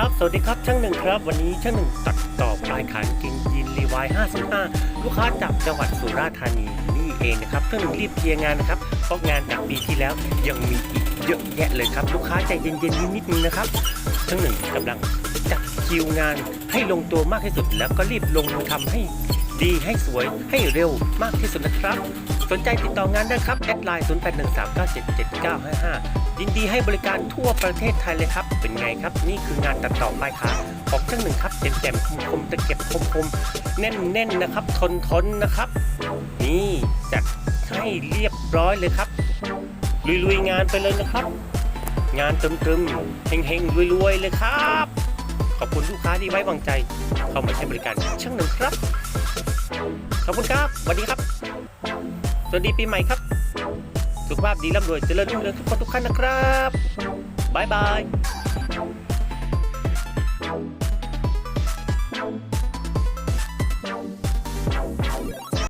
ครับ สวัสดีครับช่างหนึ่งครับ วันนี้ช่างหนึ่งตัดต่อปลายขานกิงยีนรีวาย55 ลูกค้าจากจังหวัดสุราษฎร์ธานีนี่เองนะครับช่างหนึ่งรีบเคลียร์งานนะครับเพราะงานจากปีที่แล้วยังมีอีกเยอะแยะเลยครับลูกค้าใจเย็นๆนิดนึงนะครับช่างหนึ่งกำลังจัดคิวงานให้ลงตัวมากที่สุด แล้วก็รีบลงมือทำให้ ดีให้สวยให้เร็วมากที่สุดนะครับ สนใจติดต่องานได้ครับ แอดไลน์ 0813977955 ยินดีให้บริการทั่วประเทศไทยเลยครับ เป็นไงครับ นี่คืองานตัดต่อปลายขาของเครื่องหนึ่งครับแจ่มๆคมๆตะเก็บคมๆแน่นๆนะครับทนทนๆนะครับ นี่จัดให้เรียบร้อยเลยครับ ลุยๆงานไปเลยนะครับ งานตึมๆเฮงๆรวยๆเลยครับ ขอบคุณลูกค้าที่ไว้วางใจ เข้ามาใช้บริการช่างหนึ่งครับ ขอบคุณครับสวัสดีครับ สวัสดีปีใหม่ครับ สุขภาพดีร่ำรวยเจริญรุ่งเรืองทุกคนทุกท่านนะครับบ๊ายบาย